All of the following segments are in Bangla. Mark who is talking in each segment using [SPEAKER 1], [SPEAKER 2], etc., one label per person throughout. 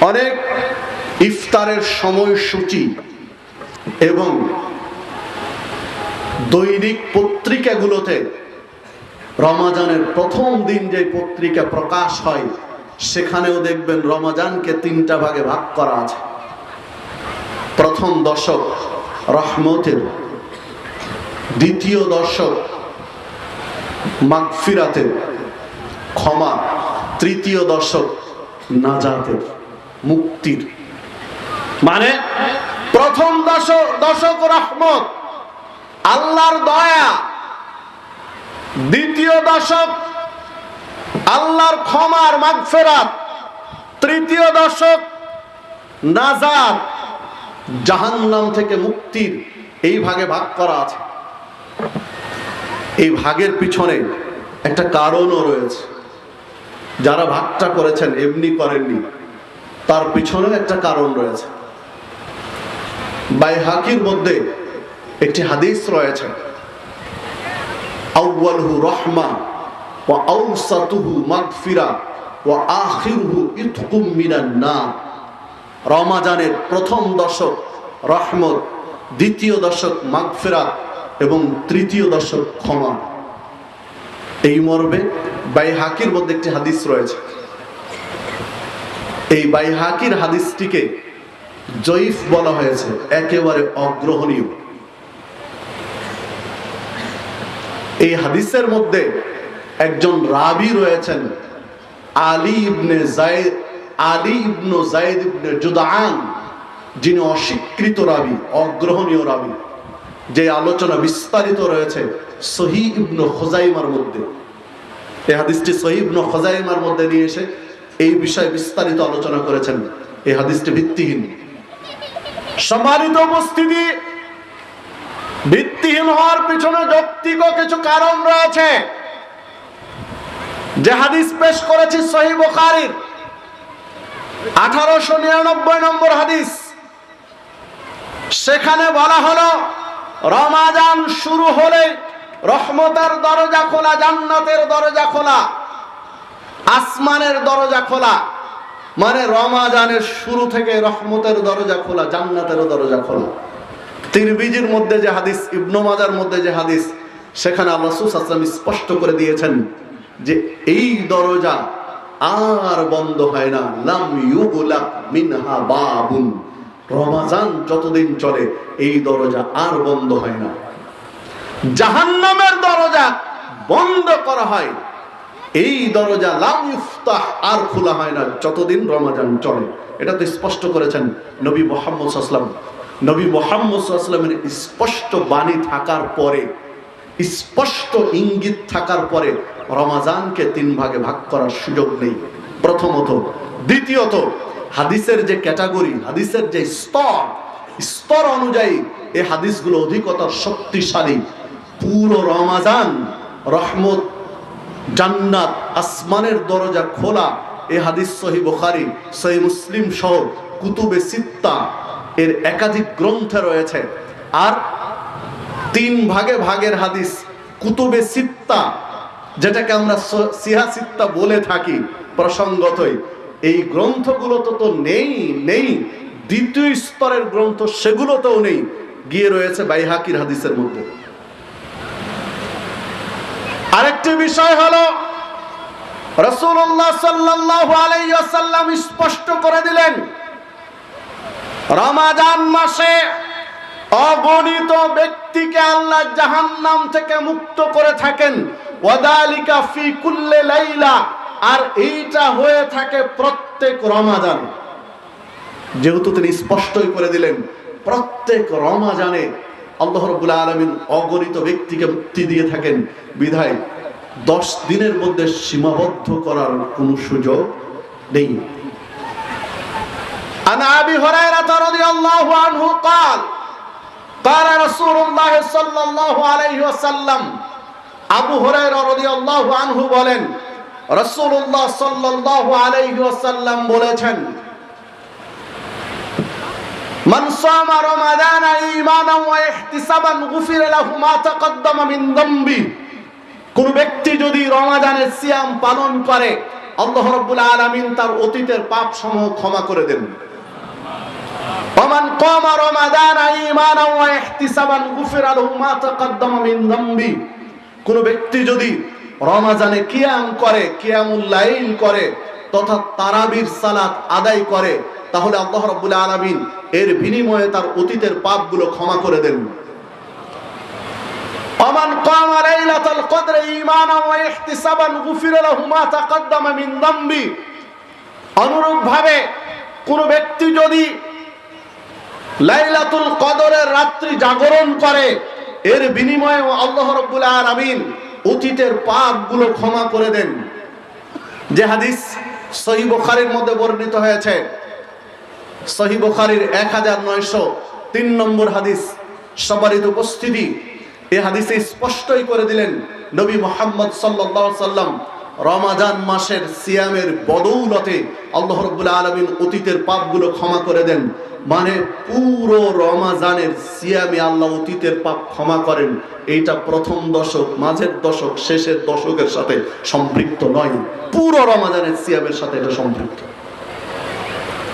[SPEAKER 1] অনেক ইফতারের সময়সূচি এবং দৈনিক পত্রিকাগুলোতে রমাজানের প্রথম দিন যে পত্রিকা প্রকাশ হয়, সেখানেও দেখবেন রমাজানকে তিনটা ভাগে ভাগ করা আছে। প্রথম দশক রহমতের, দ্বিতীয় দশক মাগফিরাতের, ক্ষমা, তৃতীয় দশক নাজাতের। মুক্তির। মানে প্রথম দশক দশক রহমত, আল্লাহর দয়া। দ্বিতীয় দশক আল্লাহর ক্ষমার মাগফেরাত। তৃতীয় দশক নাজাত। জাহান্নাম থেকে মুক্তির এই ভাগে ভাগ করা আছে। এই ভাগের পিছনে একটা কারণও রয়েছে। যারা ভাগটা করেছেন, এমনি করেননি। তার পিছনেও একটা কারণ রয়েছে। বাইহাকির মধ্যে একটি হাদিস রয়েছে। আউয়ালহু রহমা ওয়া আউসাতুহু মাগফিরা ওয়া আখিরহু ইতকুম মিনান নার। রমাজানের প্রথম দশক রহমত, দ্বিতীয় দশক মাগফিরাত এবং তৃতীয় দশক ক্ষমা। এই মর্মে বাইহাকির মধ্যে একটি হাদিস রয়েছে। এই বাইহাকির হাদিসটিকে জয়ীফ বলা হয়েছে, একেবারে অগ্রহণীয়। এই হাদিসের মধ্যে একজন রাবি রয়েছেন, আলী ইবনে জায়দ আলী ইবনু জায়দ ইবনে জুদান যিনি অস্বীকৃত রাবি, অগ্রহণীয় রাবি। যে আলোচনা বিস্তারিত রয়েছে সহি ইবনু খোজাইমার মধ্যে। এই হাদিসটি সহি ইবনু খোজাইমার মধ্যে নিয়ে এসে এই বিষয়ে বিস্তারিত আলোচনা করেছেন। এই হাদিসটি ভিত্তিহীন। সম্মানিত উপস্থিতি, ভিত্তিহীন হওয়ার পিছনে যৌক্তিক কিছু কারণ রয়েছে। যে হাদিস পেশ করেছি সহি বুখারীর, আঠারোশো নিরানব্বই নম্বর হাদিস। সেখানে বলা হলো, রমাজান শুরু হলে রহমতের দরজা খোলা, জান্নাতের দরজা খোলা। আসমানের দরজা খোলা। মানে রমাজানের শুরু থেকে রহমতের দরজা খোলা, জান্নাতের দরজা খোলা। তিরবিজির মধ্যে যে হাদিস, ইবনু মাজার মধ্যে যে হাদিস, সেখানে আল্লাহ সুসাল্লাম স্পষ্ট করে দিয়েছেন যে এই দরজা আর বন্ধ হয় না। লাম ইউগুলাক মিনহা বাবুন। রমাজান যতদিন চলে, এই দরজা আর বন্ধ হয় না। জাহান্নামের দরজা বন্ধ করা হয়। এই দরজা লাম ইফতাহ আর খোলা হয় না যতদিন রমাজান চলে। এটা তো স্পষ্ট করেছেন নবী মোহাম্মদ সাল্লাম নবী মোহাম্মদ সাল্লামের স্পষ্ট বাণী থাকার পরে, স্পষ্ট ইঙ্গিত থাকার পরে রমাজানকে তিন ভাগে ভাগ করার সুযোগ নেই। প্রথমত, দ্বিতীয়ত, হাদিসের যে ক্যাটাগরি, হাদিসের যে স্তর স্তর অনুযায়ী এই হাদিসগুলো অধিকতর শক্তিশালী। পুরো রমাজান রহমত জান্নাত, আসমানের দরজা খোলা। এ হাদিস সহি বুখারি, সহি মুসলিম সহ কুতুবে সিত্তা। এর একাধিক গ্রন্থে রয়েছে। আর তিন ভাগে ভাগের হাদিস, কুতুবে সিত্তা, যেটাকে আমরা সিহা সিত্তা বলে থাকি প্রসঙ্গতই। এই গ্রন্থগুলোতে তো নেই নেই। দ্বিতীয় স্তরের গ্রন্থ সেগুলোতেও নেই। গিয়ে রয়েছে বাইহাকির হাদিসের মধ্যে। আরেকটি বিষয় হলো রসুল্লাহ সাল্লাল্লাহু আলাইহি ওয়াসাল্লাম স্পষ্ট করে দিলেন, রমাজান মাসে অগণিত ব্যক্তিকে আল্লাহ জাহান্নাম থেকে মুক্ত করে থাকেন। ওয়াদালিকা ফি কুল্লে লাইলা, আর এইটা হয়ে থাকে প্রত্যেক রমাজান। যেহেতু তিনি স্পষ্টই করে দিলেন, প্রত্যেক রমাজানে আল্লাহ রবুল্লা আলমিন অগণিত ব্যক্তিকে মুক্তি দিয়ে থাকেন বিধায় দশ দিনের মধ্যে সীমাবদ্ধ করার কোনো সুযোগ নেই عن ابي هريره رضي الله عنه قال قال رسول الله صلى الله عليه وسلم আবু হুরায়রা রাদিয়াল্লাহু আনহু বলেন রাসূলুল্লাহ সাল্লাল্লাহু আলাইহি ওয়াসাল্লাম বলেছেন মান সামা রমাদানা ঈমানান ওয়া ইহতিসাবান গুফিরা লাহু মা তাকদ্দামা মিন যামবি কোন ব্যক্তি যদি রমাদানের সিয়াম পালন করে আল্লাহ রব্বুল আলামিন তার অতীতের পাপ সমূহ ক্ষমা করে দেন ومن قام رمضان ايمانا واحتسابا غفر له ما تقدم من ذنبه কোন ব্যক্তি যদি রমাজানে কিয়াম করে কিয়ামুল লাইল করে তথা তারাবির সালাত আদায় করে তাহলে আল্লাহ রাব্বুল আলামিন এর বিনিময়ে তার অতীতের পাপগুলো ক্ষমা করে দেন ومن قام ليلة القدر إيمانا واحتسابا غفر له ما تقدم من ذنبه অনুরূপ ভাবে কোন ব্যক্তি যদি লাইলাতুল কদরের রাত্রি জাগরণ করে এর বিনিময়ে আল্লাহ রাব্বুল আলামিন অতীতের পাপগুলো ক্ষমা করে দেন যে হাদিস সহি বুখারীর মধ্যে বর্ণিত হয়েছে সহি এক হাজার নয়শো তিন নম্বর হাদিস সবারিত উপস্থিতি। এই হাদিসে স্পষ্টই করে দিলেন নবী মোহাম্মদ সাল্লাল্লাহু সাল্লাম, রমাজান মাসের সিয়ামের বদৌলতে আল্লাহ রব্বুল আলমিন অতীতের পাপগুলো ক্ষমা করে দেন। মানে পুরো রমাজানের সিয়ামে আল্লাহ অতীতের পাপ ক্ষমা করেন। এইটা প্রথম দশক, মাঝের দশক, শেষের দশকের সাথে সম্পৃক্ত নয়। পুরো রমাজানের সিয়ামের সাথে এটা সম্পৃক্ত।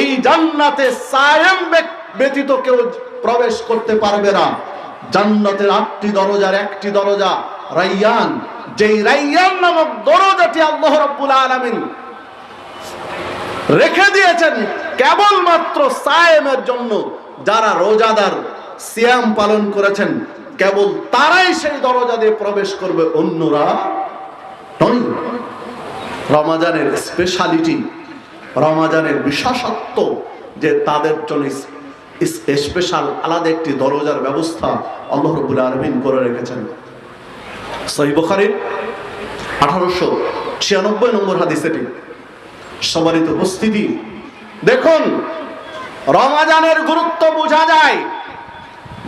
[SPEAKER 1] এই জান্নাতে সায়েম ব্যতীত কেউ প্রবেশ করতে পারবে না। জান্নাতের আটটি দরজার একটি দরজা রাইয়ান। যেই রাইয়ান নামক দরজাটি আল্লাহ রাব্বুল আলামিন রেখে দিয়েছেন কেবলমাত্র সায়েমের জন্য। যারা রোজাদার সিয়াম পালন করেছেন, কেবল তারাই সেই দরজা দিয়ে প্রবেশ করবে, অন্যরা নয়। রমাজানের স্পেশালিটি রমাজানের বিশেষত্ব যে তাদের জন্য স্পেশাল আলাদা একটি দরজার ব্যবস্থা আল্লাহ রবুল আলমিন করে রেখেছেন। সহি বুখারীর আঠারোশো ছিয়ানব্বই নম্বর হাদিস এটি। সমানিত উপস্থিতি, দেখুন, রমাজানের গুরুত্ব বোঝা যায়।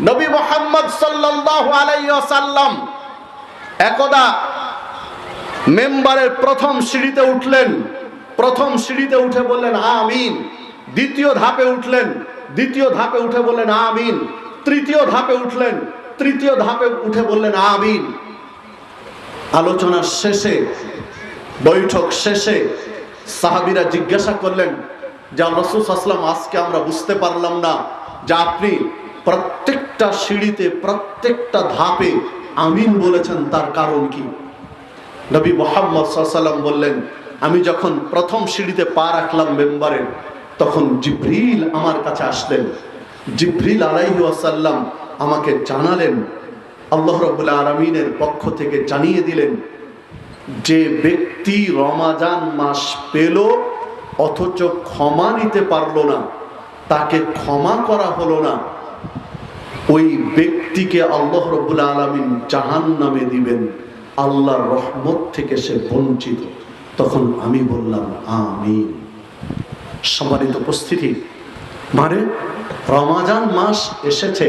[SPEAKER 1] নবী মোহাম্মদ আলাইহি একদা মেম্বারের প্রথম সিঁড়িতে উঠলেন। প্রথম সিঁড়িতে উঠে বললেন, আমিন। দ্বিতীয় ধাপে উঠলেন, দ্বিতীয় ধাপে উঠে বললেন, আমিন। তৃতীয় ধাপে উঠলেন, তৃতীয় ধাপে উঠে বললেন, আমিন। আলোচনার শেষে, বৈঠক শেষে সাহাবিরা জিজ্ঞাসা করলেন, যে রসুল আসলাম আজকে আমরা বুঝতে পারলাম না যে আপনি প্রত্যেকটা সিঁড়িতে, প্রত্যেকটা ধাপে আমিন বলেছেন, তার কারণ কি? নবী মোহাম্মদ সাল্লাম বললেন আমি যখন প্রথম সিঁড়িতে পা রাখলাম মেম্বারে তখন জিব্রিল আমার কাছে আসলেন। জিব্রিল আলাইহি ওয়াসাল্লাম আমাকে জানালেন, আল্লাহ রবুল্লা আলমিনের পক্ষ থেকে জানিয়ে দিলেন, যে ব্যক্তি রমাজান মাস পেল, অথচ ক্ষমা নিতে পারল না, তাকে ক্ষমা করা হলো না। ওই ব্যক্তিকে আল্লাহ রবুল্লা আলমিন জাহান নামে দিবেন, আল্লাহর রহমত থেকে সে বঞ্চিত। তখন আমি বললাম আমি সম্মানিত উপস্থিতি মানে রমাজান মাস এসেছে,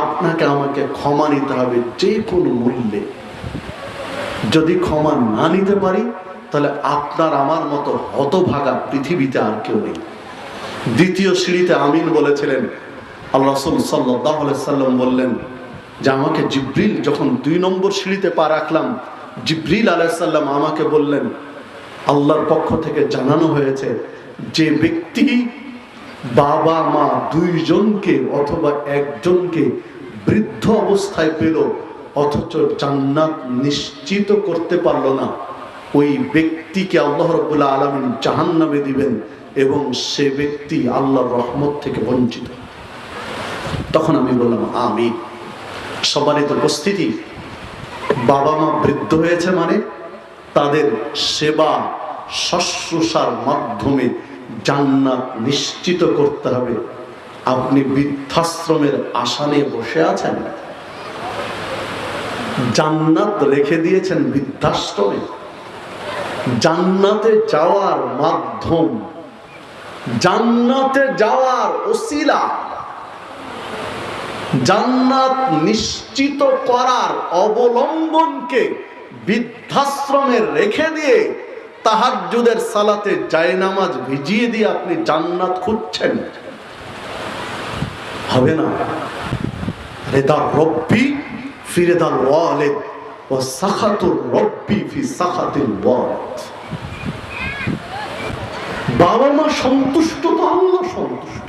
[SPEAKER 1] আপনাকে আমাকে ক্ষমা নিতে হবে যে কোনো মূল্যে। যদি ক্ষমা না নিতে পারি, তাহলে আপনার আমার মতো হতভাগা পৃথিবীতে আর কেউ নেই। দ্বিতীয় সিঁড়িতে আমিন বলেছিলেন। আল্লাহ রসুল সাল্লাম বললেন যে, আমাকে জিব্রিল, যখন দুই নম্বর সিঁড়িতে পা রাখলাম, জিব্রিল আলাইসাল্লাম আমাকে বললেন আল্লাহর পক্ষ থেকে জানানো হয়েছে যে ব্যক্তি বাবা, মা দুইজনকে অথবা একজনকে বৃদ্ধ অবস্থায় পেল, অথচ জান্নাত নিশ্চিত করতে পারল না। ওই ব্যক্তিকে আল্লাহ রবুল্লা আলমিন জাহান নামে দিবেন এবং সে ব্যক্তি আল্লাহর রহমত থেকে বঞ্চিত। তখন আমি বললাম আমি সবারই তো উপস্থিতি। বাবা মা বৃদ্ধ হয়েছে মানে তাদের সেবা শুশ্রূষার মাধ্যমে জান্নাত নিশ্চিত করতে হবে। আপনি বৃদ্ধাশ্রমের আসানে বসে আছেন। জান্নাত রেখে দিয়েছেন বৃদ্ধাশ্রমে। জান্নাতে যাওয়ার মাধ্যম, জান্নাতে যাওয়ার ওসিলা, জান্নাত নিশ্চিত করার অবলম্বনকে বৃদ্ধাশ্রমে রেখে দিয়ে তাহাজ্জুদের সালাতে জায়নামাজ ভিজিয়ে দিয়ে আপনি জান্নাত খুঁজছেন। হবে না। রেদা রব্বি ফিরেদাল ওয়ালেদ ও সাখাতুর রব্বি ফি সাখাতিল ওয়ালেদ। বাবা মা সন্তুষ্ট তো আল্লাহ সন্তুষ্ট।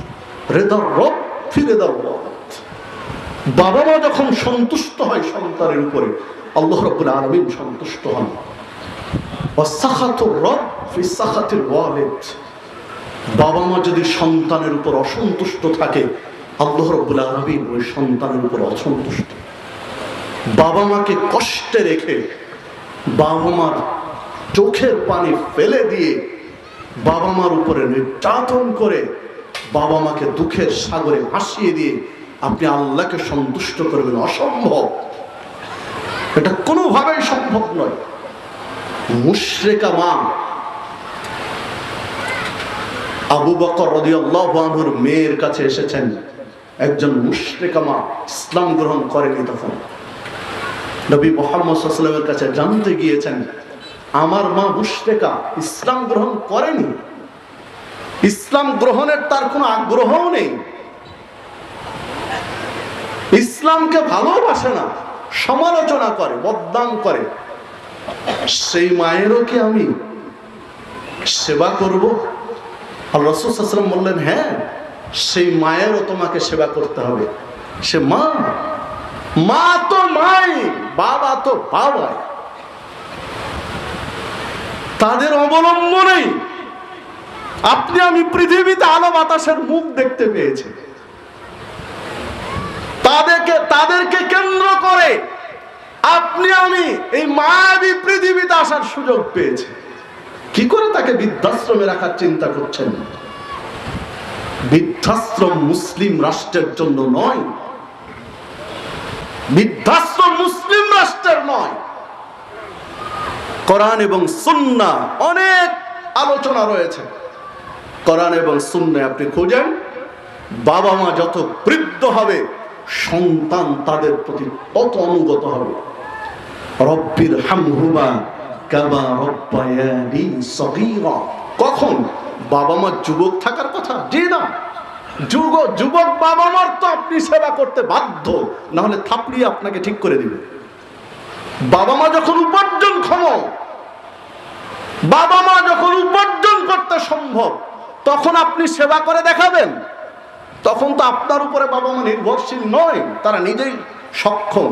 [SPEAKER 1] রেদা রব ফিরেদা ওয়ালেদ। বাবা মা যখন সন্তুষ্ট হয় সন্তানের উপরে আল্লাহ রব্বুল আলামিন সন্তুষ্ট হন। বাবা মা যদি সন্তানের উপর অসন্তুষ্ট থাকে, আল্লাহ রব্বুল আলামিন ওই সন্তানের উপর অসন্তুষ্ট। বাবা মাকে কষ্টে রেখে বাবা মার চোখের পানি ফেলে দিয়ে বাবা মার উপরে নির্যাতন করে বাবা মাকে দুঃখের সাগরে ভাসিয়ে দিয়ে আপনি আল্লাহকে সন্তুষ্ট করবেন। অসম্ভব। এটা কোনোভাবেই সম্ভব নয়। মুশরেকা মা আবু বকর রাদিয়াল্লাহু আনহুর মেয়ের কাছে এসেছেন। একজন মুশরেকা মা ইসলাম গ্রহণ করেনি তখন। নবী মোহাম্মদ সাল্লামের কাছে জানতে গিয়েছেন, আমার মা মুশরেকা, ইসলাম গ্রহণ করেনি। ইসলাম গ্রহণের তার কোনো আগ্রহও নেই। ইসলামকে ভালোবাসে না। সমালোচনা করে, বদনাম করে। সেই মায়েরও কি আমি সেবা করব? আর রসুলাম বললেন হ্যাঁ সেই মায়েরও তোমাকে সেবা করতে হবে। সে মা মা তো মাই, বাবা তো বাবাই। তাদের অবলম্বনেই আপনি আমি পৃথিবীতে আলো বাতাসের মুখ দেখতে পেয়েছি। তাদেরকে তাদেরকে কেন্দ্র করে আপনি আমি এই মায়াবী পৃথিবীতে আসার সুযোগ পেয়েছি। কি করে তাকে বৃদ্ধাশ্রমে রাখার চিন্তা করছেন? বৃদ্ধাশ্রম মুসলিম রাষ্ট্রের জন্য নয়। বৃদ্ধাশ্রম মুসলিম রাষ্ট্রের নয়। কোরআন এবং সুন্না অনেক আলোচনা রয়েছে। কোরআন এবং সুন্না আপনি খুঁজেন, বাবা মা যত বৃদ্ধ হবে সন্তান তাদের প্রতি তত অনুগত হবে? রব্বির হামহুমা কামা রব্বায়ানি সগীরা। কখন? বাবা মা যুবক থাকার কথা? জি না। যুগ, যুবক বাবা মার তো আপনি সেবা করতে বাধ্য। না হলে থাপড়িয়ে আপনাকে ঠিক করে দিবে। বাবা মা যখন উপার্জন ক্ষম বাবা মা যখন উপার্জন করতে সম্ভব, তখন আপনি সেবা করে দেখাবেন। তখন তো আপনার উপরে বাবা মা নির্ভরশীল নয়, তারা নিজেই সক্ষম।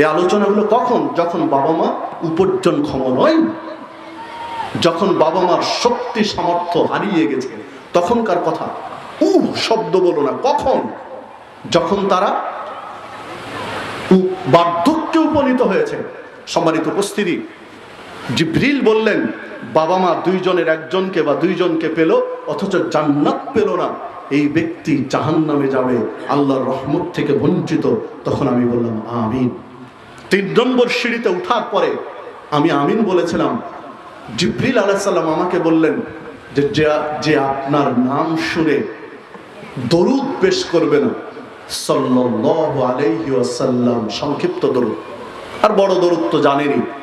[SPEAKER 1] এই আলোচনাগুলো কখন? যখন বাবা মা উপার্জন ক্ষম নয়, যখন বাবা মার শক্তি, সামর্থ্য হারিয়ে গেছে, তখনকার কথা। উ শব্দ বলো না, কখন? যখন তারা বার্ধক্যে উপনীত হয়েছে। সম্মানিত উপস্থিতি জিব্রিল বললেন, বাবা মা দুইজনের একজনকে বা দুইজনকে পেল, অথচ জান্নাত পেল না। এই ব্যক্তি জাহান্নামে যাবে, আল্লাহর রহমত থেকে বঞ্চিত। তখন আমি বললাম, আমিন। তিন নম্বর সিঁড়িতে উঠার পরে আমি আমিন বলেছিলাম, জিব্রিল আলাইসাল্লাম আমাকে বললেন যে, যে- আপনার নাম শুনে দরুদ পেশ করবে না। সাল্লাল্লাহু আলাইহি ওয়াসাল্লাম, সংক্ষিপ্ত দরুদ। আর বড় দরুদ তো জানেনি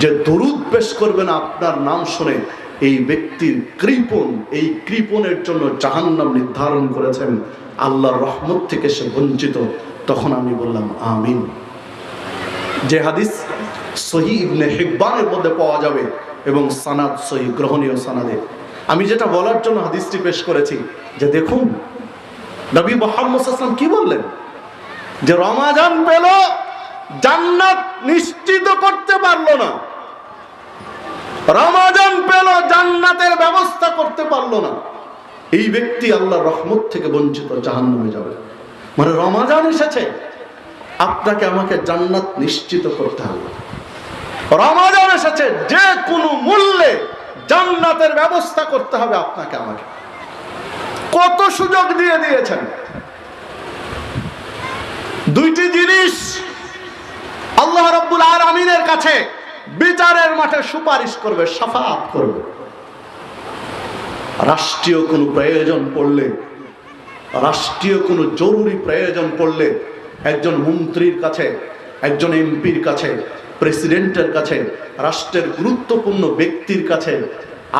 [SPEAKER 1] যে দরুদ পেশ করবেন আপনার নাম শুনে এই ব্যক্তির কৃপণ, এই কৃপণের জন্য জাহান্নাম নির্ধারণ করেছেন। আল্লাহর রহমত থেকে সে বঞ্চিত। তখন আমি বললাম, আমিন। যে হাদিস সহি ইবনে হিব্বানের মধ্যে পাওয়া যাবে এবং সানাদ সহি, গ্রহণীয় সানাদে। আমি যেটা বলার জন্য হাদিসটি পেশ করেছি, যে দেখুন, নবী মোহাম্মদ কি বললেন? যে রমাজান পেল জান্নাত নিশ্চিত করতে পারল না। রমাজান পেল, জান্নাতের ব্যবস্থা করতে পারল না। এই ব্যক্তি আল্লাহর রহমত থেকে বঞ্চিত, জাহান্নামে যাবে। মানে রমাজান এসেছে, আপনাকে আমাকে জান্নাত নিশ্চিত করতে হবে। রমাজান এসেছে, যে কোনো মূল্যে জান্নাতের ব্যবস্থা করতে হবে আপনাকে আমাকে। কত সুযোগ দিয়ে দিয়েছেন। দুইটি জিনিস আল্লাহ রব্বুল আলমিনের কাছে বিচারের মাঠে সুপারিশ করবে, সাফাত করবে। রাষ্ট্রীয় কোনো প্রয়োজন পড়লে, রাষ্ট্রীয় কোনো জরুরি প্রয়োজন পড়লে একজন মন্ত্রীর কাছে, একজন এমপির কাছে, প্রেসিডেন্টের কাছে, রাষ্ট্রের গুরুত্বপূর্ণ ব্যক্তির কাছে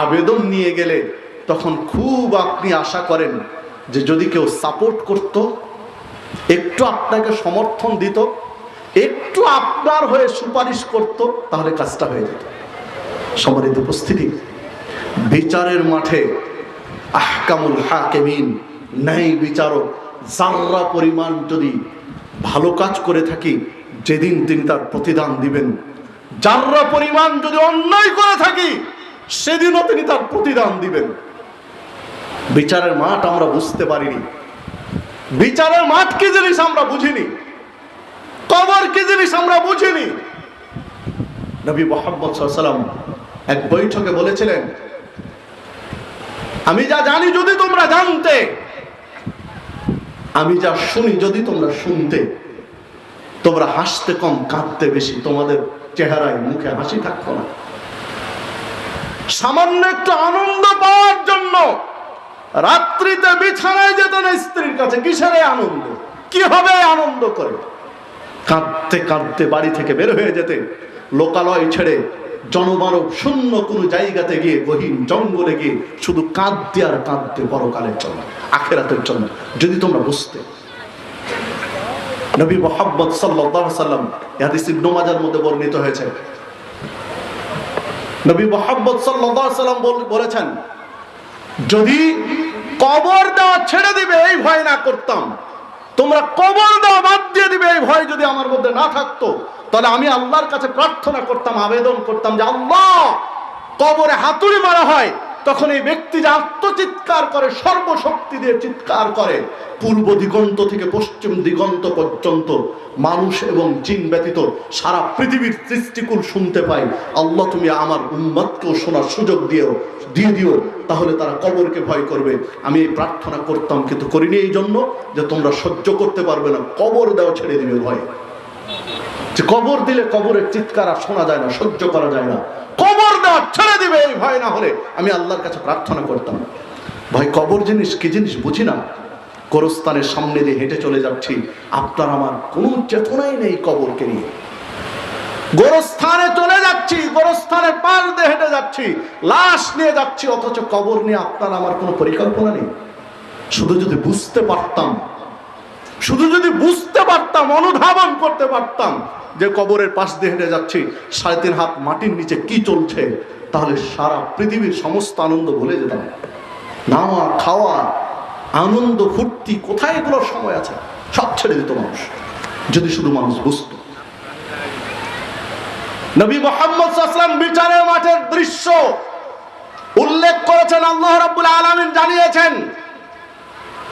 [SPEAKER 1] আবেদন নিয়ে গেলে তখন খুব আপনি আশা করেন যে যদি কেউ সাপোর্ট করত, একটু আপনাকে সমর্থন দিত একটু আপনার হয়ে সুপারিশ করত, তাহলে কাজটা হয়ে যেত। সম্মানিত উপস্থিতি, বিচারের মাঠে আহকামুল হাকেমিন, ন্যায় বিচারক জাররা পরিমাণ যদি ভালো কাজ করে থাকি, যেদিন তিনি তার প্রতিদান দিবেন জাররা পরিমাণ যদি অন্যায় করে থাকি, সেদিনও তিনি তার প্রতিদান দিবেন। বিচারের মাঠ আমরা বুঝতে পারিনি। বিচারের মাঠ কি জিনিস আমরা বুঝিনি। কবর কি জিনিস আমরা বুঝিনি? নবী মোহাম্মদ সাল্লাম এক বৈঠকে বলেছিলেন, আমি যা জানি যদি তোমরা জানতে, আমি যা শুনি যদি তোমরা শুনতে, তোমরা হাসতে কম, কাঁদতে বেশি, তোমাদের চেহারায় মুখে হাসি থাকতো না। সামান্য একটু আনন্দ পাওয়ার জন্য রাত্রিতে বিছানায় যেত না স্ত্রীর কাছে, কিসের আনন্দ? কি হবে আনন্দ করে? কাঁদতে কাঁদতে বাড়ি থেকে বের হয়ে যেতে। লোকালয় ছেড়ে জনমানব শূন্য কোনো জায়গাতে গিয়ে, গহীন জঙ্গলে গিয়ে শুধু কাঁদতে আর কাঁদতে পরকালের জন্য, আখেরাতের জন্য, যদি তোমরা বুঝতে। নবী মোহাম্মদ সাল্লাম হাদিস ইবনু মাজার মধ্যে বর্ণিত হয়েছে। নবী মোহাম্মদ সাল্লাম বলেছেন, যদি কবর দেওয়া ছেড়ে দিবে, এই ভয় না করতাম। তোমরা কবর দেওয়া বাদ দিয়ে দিবে। এই ভয় যদি আমার মধ্যে না থাকতো, তাহলে আমি আল্লাহর কাছে প্রার্থনা করতাম, আবেদন করতাম যে আল্লাহ কবরে হাতুড়ি মারা হয়। তখন এই ব্যক্তি যে আত্মচিৎকার করে, সর্বশক্তি দিয়ে চিৎকার করে, পূর্ব দিগন্ত থেকে পশ্চিম দিগন্ত পর্যন্ত মানুষ এবং জিন ব্যতীত সারা পৃথিবীর সৃষ্টিকুল শুনতে পাই আল্লাহ, তুমি আমার উম্মতকেও শোনার সুযোগ দিও দিয়ে দিও, তাহলে তারা কবরকে ভয় করবে। আমি এই প্রার্থনা করতাম, কিন্তু করিনি এই জন্য যে তোমরা সহ্য করতে পারবে না। কবর দেওয়া ছেড়ে দিবে ভয়। যে কবর দিলে কবরের চিৎকার আর শোনা যায় না, সহ্য করা যায় না। কবর দেওয়া ছেড়ে দিবে, এই ভয় না হলে। আমি আল্লাহর কাছে প্রার্থনা করতাম। ভাই, কবর জিনিস কি জিনিস বুঝি না? গোরস্থানের সামনে দিয়ে হেঁটে চলে যাচ্ছি। আপনার আমার কোনো চেতনাই নেই কবরকে নিয়ে। গোরস্থানে চলে যাচ্ছি, গোরস্থানের পাশ দিয়ে হেঁটে যাচ্ছি, লাশ নিয়ে যাচ্ছি, অথচ কবর নিয়ে আপনার আমার কোনো পরিকল্পনা নেই। শুধু যদি বুঝতে পারতাম শুধু যদি বুঝতে পারতাম, অনুধাবন করতে পারতাম যে কবরের পাশ দিয়ে হেঁটে যাচ্ছি, সাড়ে তিন হাত মাটির নিচে কি চলছে, তাহলে সারা পৃথিবীর সমস্ত আনন্দ ভুলে যেতাম। নাওয়া খাওয়া, আনন্দ, ফুর্তি, কোথায় এগুলোর সময় আছে? সব ছেড়ে দিত মানুষ, যদি শুধু মানুষ বুঝতো। নবী মোহাম্মদ সাল্লাম বিচারের মাঠের দৃশ্য উল্লেখ করেছেন, আল্লাহ রাব্বুল আলামিন জানিয়েছেন